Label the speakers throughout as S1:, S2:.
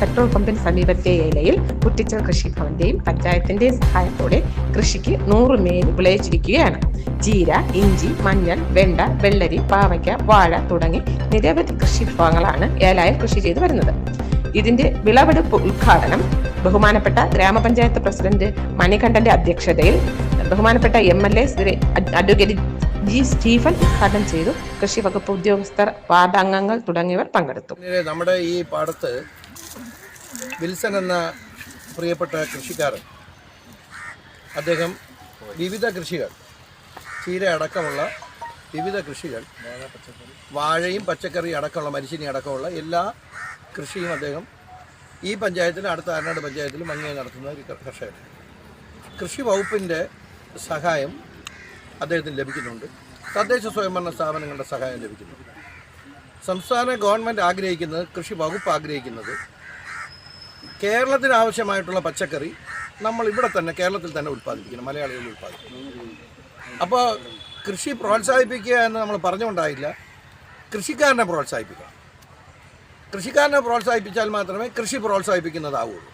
S1: Petrol പമ്പിന് സമീപത്തെ ഏലയിൽ കുറ്റിച്ചൽ കൃഷിഭവന്റെയും പഞ്ചായത്തിന്റെയും സഹായത്തോടെ കൃഷിക്ക് നൂറ് മേൽ വിളയിച്ചിരിക്കുകയാണ്. ജീര ഇഞ്ചി മഞ്ഞൾ വെണ്ട വെള്ളരി പാവയ്ക്ക വാഴ തുടങ്ങി നിരവധി കൃഷി വിഭവങ്ങളാണ് ഏലായിൽ കൃഷി ചെയ്തു വരുന്നത്. ഇതിന്റെ വിളവെടുപ്പ് ഉദ്ഘാടനം ബഹുമാനപ്പെട്ട ഗ്രാമപഞ്ചായത്ത് പ്രസിഡന്റ് മണികണ്ഠന്റെ അധ്യക്ഷതയിൽ ബഹുമാനപ്പെട്ട M L A advocate G Stephen ഉദ്ഘാടനം ചെയ്തു. കൃഷി വകുപ്പ് ഉദ്യോഗസ്ഥർ വാർഡംഗങ്ങൾ തുടങ്ങിയവർ പങ്കെടുത്തു.
S2: നമ്മുടെ ഈ പാടത്ത് വിൽസൺ എന്ന പ്രിയപ്പെട്ട കൃഷിക്കാരൻ. അദ്ദേഹം വിവിധ കൃഷികൾ ചീര അടക്കമുള്ള വിവിധ കൃഷികൾ വാഴയും പച്ചക്കറി അടക്കമുള്ള മരിച്ചിനി അടക്കമുള്ള എല്ലാ കൃഷിയും അദ്ദേഹം ഈ പഞ്ചായത്തിലും അടുത്ത ആരനാട് പഞ്ചായത്തിലും അങ്ങനെ നടത്തുന്ന ഒരു കർഷകൻ. കൃഷി വകുപ്പിന്റെ സഹായം അദ്ദേഹത്തിന് ലഭിക്കുന്നുണ്ട്. തദ്ദേശ സ്വയംഭരണ സ്ഥാപനങ്ങളുടെ സഹായം ലഭിക്കുന്നുണ്ട്. സംസ്ഥാന ഗവൺമെന്റ് ആഗ്രഹിക്കുന്നത് കൃഷി വകുപ്പ് ആഗ്രഹിക്കുന്നത് കേരളത്തിന് ആവശ്യമായിട്ടുള്ള പച്ചക്കറി നമ്മൾ ഇവിടെ തന്നെ കേരളത്തിൽ തന്നെ ഉൽപ്പാദിപ്പിക്കണം മലയാളികൾ ഉൽപ്പാദിപ്പിക്കണം അപ്പോൾ കൃഷി പ്രോത്സാഹിപ്പിക്കുക എന്ന് നമ്മൾ പറഞ്ഞുകൊണ്ടായില്ല കൃഷിക്കാരനെ പ്രോത്സാഹിപ്പിക്കണം. കൃഷിക്കാരനെ പ്രോത്സാഹിപ്പിച്ചാൽ മാത്രമേ കൃഷി പ്രോത്സാഹിപ്പിക്കുന്നതാവുള്ളൂ.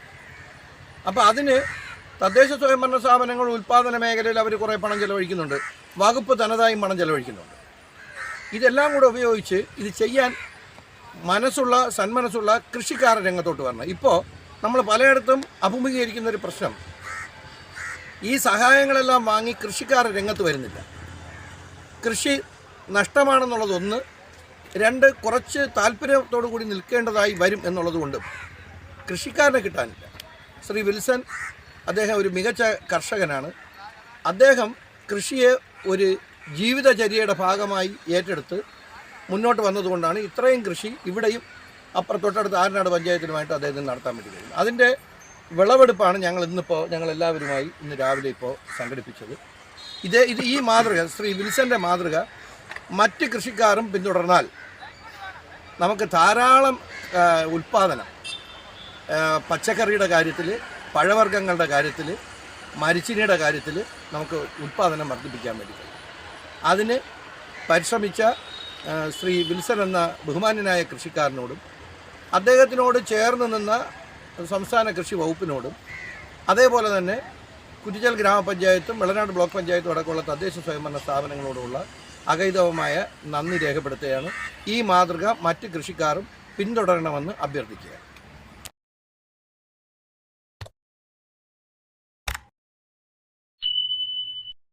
S2: അപ്പോൾ അതിന് തദ്ദേശ സ്വയംഭരണ സ്ഥാപനങ്ങൾ ഉൽപ്പാദന മേഖലയിൽ അവർ കുറേ പണം ചെലവഴിക്കുന്നുണ്ട് വകുപ്പ് തനതായും പണം ചെലവഴിക്കുന്നുണ്ട്. ഇതെല്ലാം കൂടെ ഉപയോഗിച്ച് ഇത് ചെയ്യാൻ മനസ്സുള്ള സന്മനസ്സുള്ള കൃഷിക്കാര രംഗത്തോട്ട് വരണം. ഇപ്പോൾ നമ്മൾ പലയിടത്തും അഭിമുഖീകരിക്കുന്ന ഒരു പ്രശ്നം. ഈ സഹായങ്ങളെല്ലാം വാങ്ങി കൃഷിക്കാർ രംഗത്ത് വരുന്നില്ല. കൃഷി നഷ്ടമാണെന്നുള്ളതൊന്ന് രണ്ട് കുറച്ച് താല്പര്യത്തോടു കൂടി നിൽക്കേണ്ടതായി വരും എന്നുള്ളതുകൊണ്ട് കൃഷിക്കാരനെ കിട്ടാനില്ല. ശ്രീ വിൽസൺ അദ്ദേഹം ഒരു മികച്ച കർഷകനാണ്. അദ്ദേഹം കൃഷിയെ ഒരു ജീവിതചര്യയുടെ ഭാഗമായി ഏറ്റെടുത്ത് മുന്നോട്ട് വന്നതുകൊണ്ടാണ് ഇത്രയും കൃഷി ഇവിടെയും അപ്പുറത്തൊട്ടടുത്ത് ആരനാട് പഞ്ചായത്തിനുമായിട്ട് അദ്ദേഹത്തിന് നടത്താൻ വേണ്ടി കഴിയും അതിന്റെ വിളവെടുപ്പാണ് ഞങ്ങൾ ഇന്നിപ്പോൾ ഞങ്ങൾ എല്ലാവരുമായി ഇന്ന് രാവിലെ ഇപ്പോൾ സംഘടിപ്പിച്ചത്. ഇത് ഇത് ഈ മാതൃക ശ്രീ വിൽസന്റെ മാതൃക മറ്റ് കൃഷിക്കാരും പിന്തുടർന്നാൽ നമുക്ക് ധാരാളം ഉൽപ്പാദനം പച്ചക്കറിയുടെ കാര്യത്തിൽ പഴവർഗങ്ങളുടെ കാര്യത്തിൽ മരിച്ചിനിയുടെ കാര്യത്തിൽ നമുക്ക് ഉൽപ്പാദനം വർദ്ധിപ്പിക്കാൻ വേണ്ടി കഴിയും. അതിന് പരിശ്രമിച്ച ശ്രീ വിൽസൺ എന്ന ബഹുമാന്യനായ കൃഷിക്കാരനോടും അദ്ദേഹത്തിനോട് ചേർന്ന് നിന്ന സംസ്ഥാന കൃഷി വകുപ്പിനോടും അതേപോലെ തന്നെ കുറ്റിച്ചൽ ഗ്രാമപഞ്ചായത്തും വെള്ളനാട് ബ്ലോക്ക് പഞ്ചായത്തും അടക്കമുള്ള തദ്ദേശ സ്വയംഭരണ സ്ഥാപനങ്ങളോടുള്ള അകൈതവമായ നന്ദി രേഖപ്പെടുത്തുകയാണ്. ഈ മാതൃക മറ്റ് കൃഷിക്കാരും പിന്തുടരണമെന്ന് അഭ്യർത്ഥിക്കുക